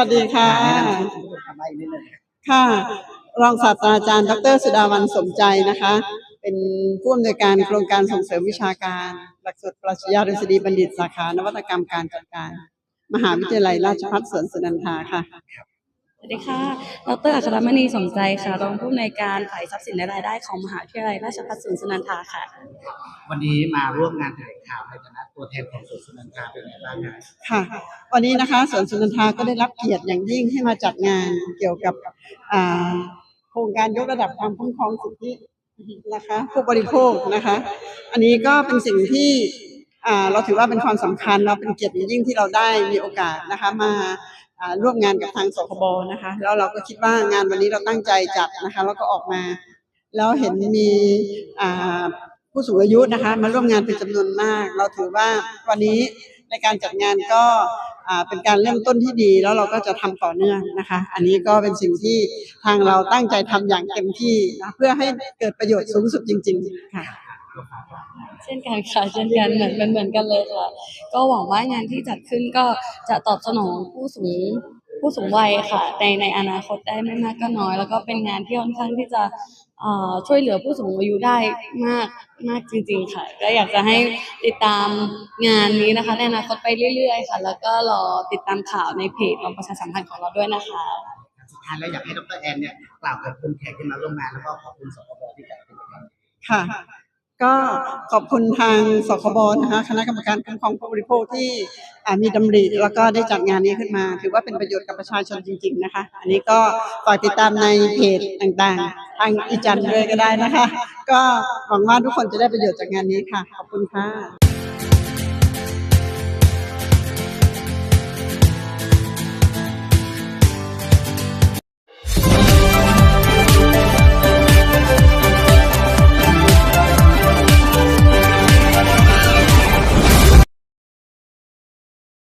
วัสดีค่ะทำได้นิดนึงค่ะ รองศาสตราจารย์ ดร สุดาวันสมใจนะคะ เป็นผู้อำนวยการโครงการส่งเสริมวิชาการ หลักสูตรปรัชญาดุษฎีบัณฑิตสาขานวัตกรรมการจัดการ มหาวิทยาลัยราชภัฏสวนสุนันทาค่ะ สวัสดีค่ะ ดร อัครมณีสมใจค่ะ รองผู้อำนวยการฝ่ายทรัพย์สินและรายได้ของมหาวิทยาลัยราชภัฏสวนสุนันทาค่ะ วันนี้มาร่วมงานแถลงข่าวในฐานะตัวแทนของสวนสุนันทาเป็นไงบ้างครับค่ะวันนี้นะคะสวนสุนันทาก็ได้รับเกียรติอย่างยิ่งให้มาจัดงานเกี่ยวกับอ่าโครงการยกระดับความคุ้มครองสิทธินะคะผู้บริโภคนะคะ อันนี้ก็เป็นสิ่งที่อ่า เราถือว่าเป็นความสำคัญเราเป็นเกียรติยิ่งที่เราได้มีโอกาสนะคะมาร่วมงานกับทางสคบนะคะแล้วเราก็คิดว่างานวันนี้เราตั้งใจจัดนะคะแล้วก็ออกมา แล้วเห็นมีผู้สูงอายุนะคะมาร่วมงานเป็นจำนวนมาก เราถือว่าวันนี้ในการจัดงานก็เป็นการเริ่มต้นที่ดีแล้วเราก็จะทำต่อเนื่องนะคะ อันนี้ก็เป็นสิ่งที่ทางเราตั้งใจทำอย่างเต็มที่นะเพื่อให้เกิดประโยชน์สูงสุดจริง ๆ ค่ะ เช่นกันค่ะเช่นกันเหมือนเหมือนเหมือนกันเลยค่ะ ก็หวังว่างานที่จัดขึ้นก็จะตอบสนองผู้สูงผู้สูงวัยค่ะในในอนาคตได้ไม่มากก็น้อย แล้วก็เป็นงานที่ค่อนข้างที่จะเอ่อช่วยเหลือผู้สูงอายุได้มากมากจริง ๆ ค่ะ ก็อยากจะให้ติดตามงานนี้นะคะในอนาคตไปเรื่อย ๆ ค่ะ แล้วก็รอติดตามข่าวในเพจของประชาสัมพันธ์ของเราด้วยนะคะสุดท้ายแล้วอยากให้ดรแอนเนี่ยกล่าวขอบคุณแขกที่มาร่วมงานแล้วก็ขอบคุณสคบที่จัดเป็นครับค่ะ ก็ขอบคุณทางสคบนะคะคณะกรรมการคุ้มครองผู้บริโภคที่มีดำริแล้วก็ได้จัดงานนี้ขึ้นมา ถือว่าเป็นประโยชน์กับประชาชนจริง ๆนะคะ อันนี้ก็ฝากติดตามในเพจต่างๆ ทางอีจันเลยก็ได้นะคะ ก็หวังว่าทุกคนจะได้ประโยชน์จากงานนี้ค่ะ ขอบคุณค่ะ